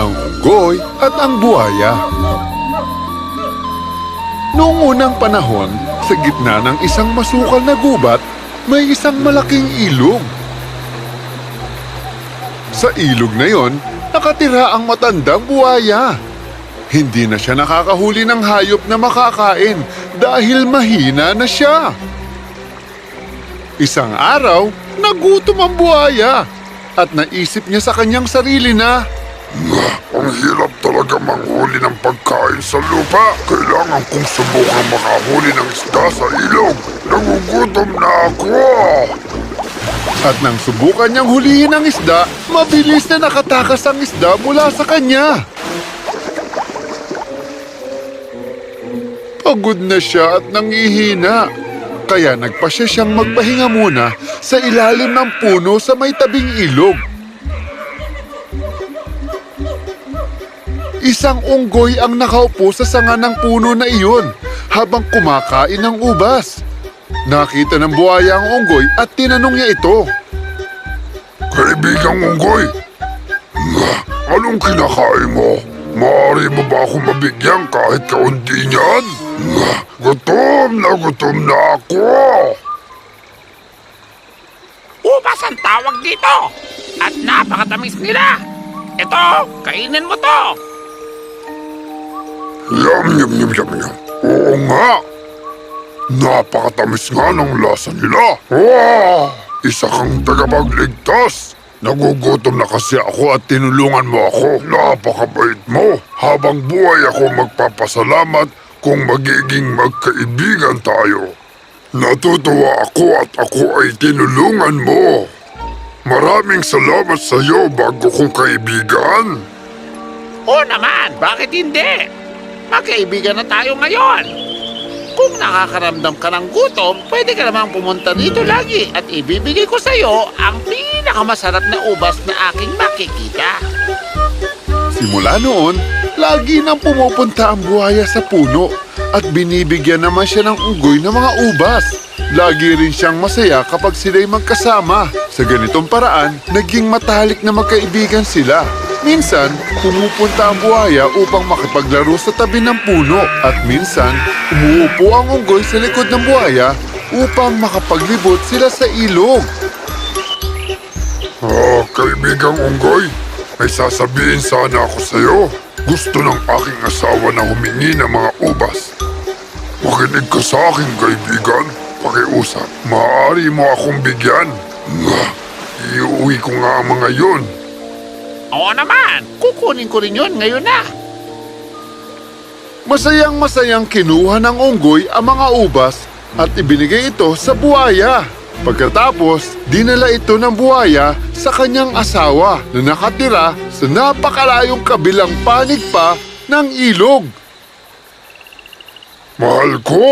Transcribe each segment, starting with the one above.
ang unggoy at ang buhaya. Noong unang panahon, sa gitna ng isang masukal na gubat, may isang malaking ilog. Sa ilog na yon, nakatira ang matandang buhaya. Hindi na siya nakakahuli ng hayop na makakain dahil mahina na siya. Isang araw, nagutom ang buhaya at naisip niya sa kanyang sarili na Ang hirap talaga manghuli ng pagkain sa lupa. Kailangan kong subukan makahuli ng isda sa ilog. Nagugutom na ako. At nang subukan niyang hulihin ang isda, mabilis na nakatakas ang isda mula sa kanya. Pagod na siya at nangihina. Kaya nagpasya siyang magpahinga muna sa ilalim ng puno sa may tabing ilog. Isang unggoy ang nakaupo sa sanga ng puno na iyon habang kumakain ng ubas. Nakita ng buhaya ang unggoy at tinanong niya ito. Kaibigang unggoy, anong kinakain mo? Maaari mo ba akong mabigyan kahit kaunti niyan? Gutom na gutom na ako. Ubas ang tawag dito! At napakatamis nila! Ito, kainin mo to! Yum, yum, yum, yum, yum. Oo nga. Napakatamis nga ng lasa nila. Wow! Isa kang tagapagligtas. Nagugutom na kasi ako at tinulungan mo ako. Napakabait mo. Habang buhay ako magpapasalamat kung magiging magkaibigan tayo. Natutuwa ako at ako ay tinulungan mo. Maraming salamat sa iyo bago kong kaibigan. Oo naman, bakit hindi? Magkaibigan na tayo ngayon. Kung nakakaramdam ka ng gutom, pwede ka namang pumunta dito lagi at ibibigay ko sa'yo ang pinakamasarap na ubas na aking makikita. Simula noon, lagi nang pumupunta ang buhaya sa puno at binibigyan naman siya ng unggoy ng mga ubas. Lagi rin siyang masaya kapag sila'y magkasama. Sa ganitong paraan, naging matalik na magkaibigan sila. Minsan, pumupunta ang buhaya upang makipaglaro sa tabi ng puno at minsan, umuupo ang unggoy sa likod ng buhaya upang makapaglibot sila sa ilog. Ah, kaibigang Unggoy, may sasabihin sana ako sa'yo. Gusto ng aking asawa na humingi ng mga ubas. Makinig ka sa akin, kaibigan. Pakiusap, maaari mo akong bigyan. Iuwi ko nga ang mga yon. Oo naman, kukunin ko rin yun ngayon na. Masayang masayang kinuha ng unggoy ang mga ubas at ibinigay ito sa buhaya. Pagkatapos, dinala ito ng buhaya sa kanyang asawa na nakatira sa napakalayong kabilang panig pa ng ilog. Mahal ko,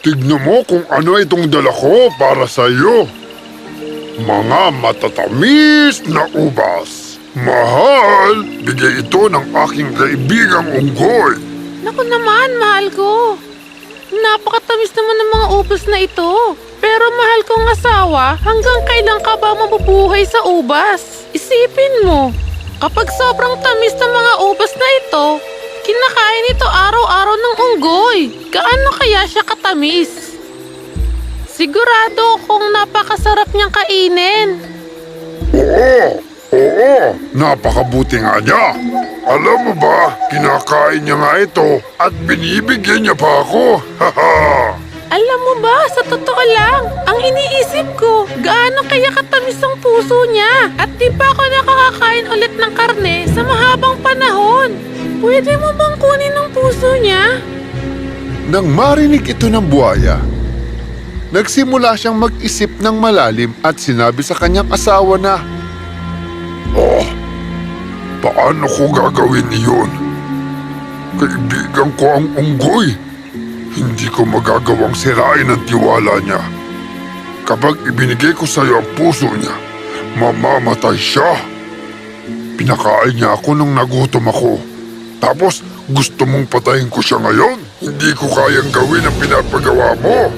tignan mo kung ano itong dala ko para sa iyo. Mga matatamis na ubas. Mahal, bigay ito ng aking kaibigang unggoy. Naku naman, mahal ko. Napakatamis naman ng mga ubas na ito. Pero mahal kong asawa, hanggang kailan ka ba mabubuhay sa ubas? Isipin mo, kapag sobrang tamis ng mga ubas na ito, kinakain ito araw-araw ng unggoy. Gaano kaya siya katamis? Sigurado kung napakasarap niyang kainin. Oo, oo, napakabuti nga niya. Alam mo ba, kinakain niya nga ito at binibigyan niya pa ako. Haha! Alam mo ba, sa totoo lang, ang iniisip ko, gaano kaya katamis ang puso niya? At di pa ako nakakakain ulit ng karne sa mahabang panahon. Pwede mo bang kunin ang puso niya? Nang marinig ito ng buhaya, nagsimula siyang mag-isip ng malalim at sinabi sa kanyang asawa na, paano ko gagawin iyon? Kaibigan ko ang unggoy. Hindi ko magagawang sirain ang tiwala niya. Kapag ibinigay ko sa iyo ang puso niya, mamamatay siya. Pinakain niya ako nung nagutom ako. Tapos gusto mong patayin ko siya ngayon? Hindi ko kayang gawin ang pinapagawa mo.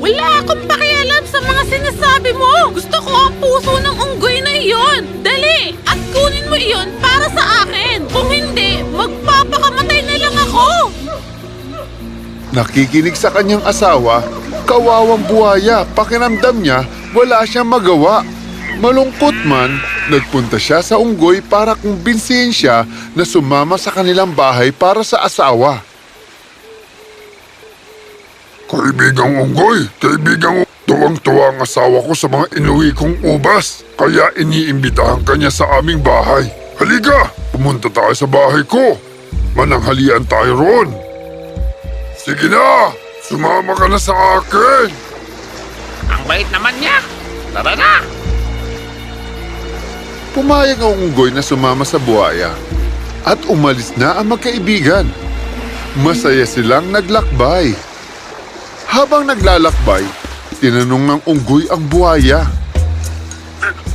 Wala akong pakialam sa mga sinasabi mo! Gusto ko ang puso ng unggoy na iyon! Dali! At kunin mo iyon para sa akin. Kung hindi, magpapakamatay na lang ako. Nakikinig sa kanyang asawa, kawawang buhaya, pakiramdam niya wala siyang magawa. Malungkot man, nagpunta siya sa unggoy para kumbinsihin siya na sumama sa kanilang bahay para sa asawa. Kaibigang unggoy, kaibigang tuwang-tuwa ang asawa ko sa mga inuwi kong ubas. Kaya iniimbitahan ka niya sa aming bahay. Halika, pumunta tayo sa bahay ko. Mananghalian tayo roon. Sige na, sumama ka na sa akin. Ang bait naman niya. Tara na. Pumayag ang unggoy na sumama sa buhaya at umalis na ang magkaibigan. Masaya silang naglakbay. Habang naglalakbay, tinanong ng unggoy ang buhaya.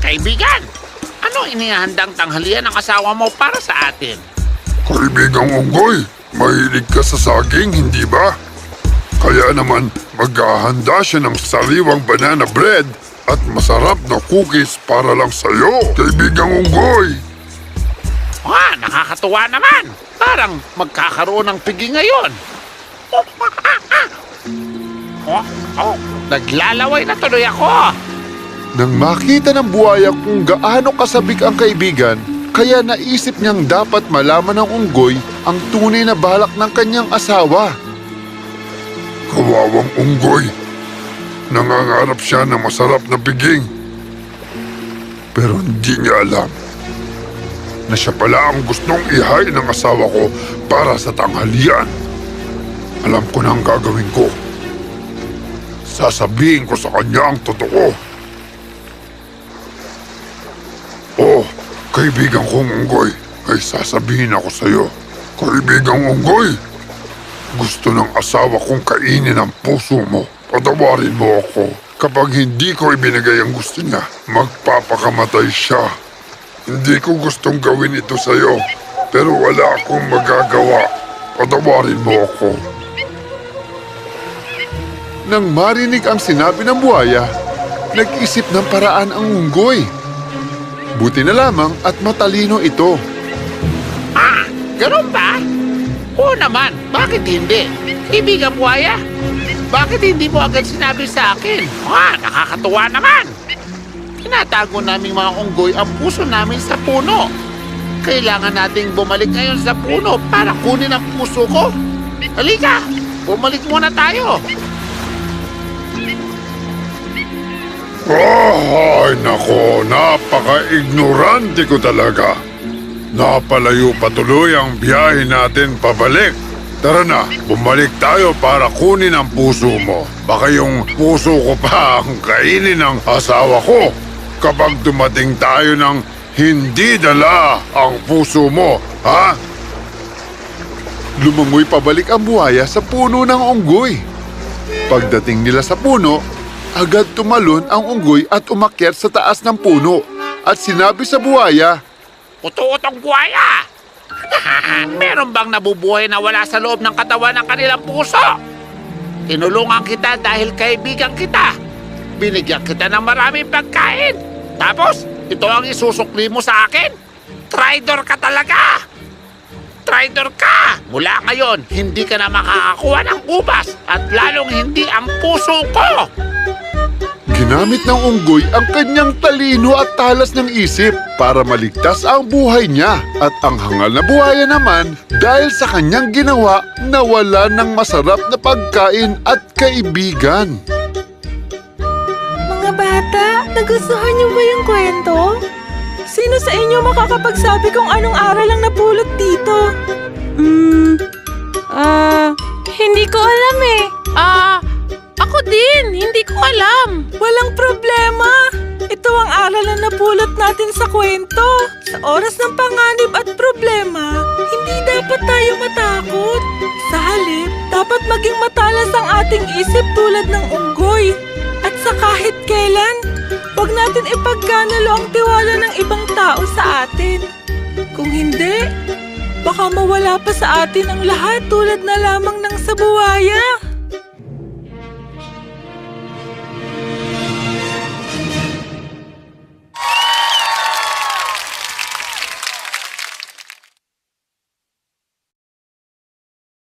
Kaibigan, ano inihandang tanghalian ng asawa mo para sa atin? Kaibigang unggoy, mahilig ka sa saging, hindi ba? Kaya naman, maghahanda siya ng sariwang banana bread at masarap na cookies para lang sa'yo, kaibigang unggoy. Ah, nakakatuwa naman. Parang magkakaroon ng pigi ngayon. Oh, oh, naglalaway na tuloy ako. Nang makita ng buhaya kung gaano kasabik ang kaibigan, kaya naisip niyang dapat malaman ng unggoy ang tunay na balak ng kanyang asawa. Kawawang unggoy. Nangangarap siya ng masarap na piging. Pero hindi niya alam na siya pala ang gustong ihay ng asawa ko para sa tanghalian. Alam ko na ang gagawin ko. Sasabihin ko sa kanya ang totoo. Oh, kaibigan kong unggoy, ay sasabihin ako sa'yo. Kaibigang unggoy, gusto ng asawa kong kainin ang puso mo. Patawarin mo ako. Kapag hindi ko ibinigay ang gusto niya, magpapakamatay siya. Hindi ko gustong gawin ito sa'yo, pero wala akong magagawa. Patawarin mo ako. Nang marinig ang sinabi ng buhaya, nag-isip ng paraan ang unggoy. Buti na lamang at matalino ito. Ah, ganun ba? Oo naman, bakit hindi? Ibigan buhaya, bakit hindi mo agad sinabi sa akin? Ah, nakakatuwa naman. Tinatago naming mga unggoy ang puso namin sa puno. Kailangan nating bumalik ngayon sa puno para kunin ang puso ko. Halika, bumalik muna tayo. Ay, nako, napaka-ignorante ko talaga. Napalayo patuloy ang biyahe natin pabalik. Tara na, bumalik tayo para kunin ang puso mo. Baka yung puso ko pa ang kainin ng asawa ko. Kapag dumating tayo ng hindi dala ang puso mo, ha? Lumangoy pabalik ang buhaya sa puno ng unggoy. Pagdating nila sa puno, agad tumalon ang unggoy at umakyat sa taas ng puno. At sinabi sa buhaya, Uto-utong buhaya! Meron bang nabubuhay na wala sa loob ng katawan ng kanilang puso? Tinulungan kita dahil kaibigan kita. Binigyan kita ng maraming pagkain. Tapos, ito ang isusukli mo sa akin? Traitor ka talaga! Traitor ka! Mula ngayon, hindi ka na makakakuha ng ubas at lalong hindi ang puso ko! Ginamit ng unggoy ang kanyang talino at talas ng isip para maligtas ang buhay niya. At ang hangal na buhaya naman dahil sa kanyang ginawa nawala ng masarap na pagkain at kaibigan. Mga bata, nagustuhan niyo ba yung kwento? Sino sa inyo makakapagsabi kung anong aral ang napulot dito? Hmm, ah, hindi ko alam eh. Ah, ako din. Hindi ko alam. Walang problema. Ito ang aral na napulot natin sa kwento. Sa oras ng panganib at problema, hindi dapat tayo matakot. Sa halip, dapat maging matalas ang ating isip tulad ng unggoy. Sa kahit kailan, huwag natin ipagkanalo ang tiwala ng ibang tao sa atin. Kung hindi, baka mawala pa sa atin ang lahat tulad na lamang ng sa buwaya.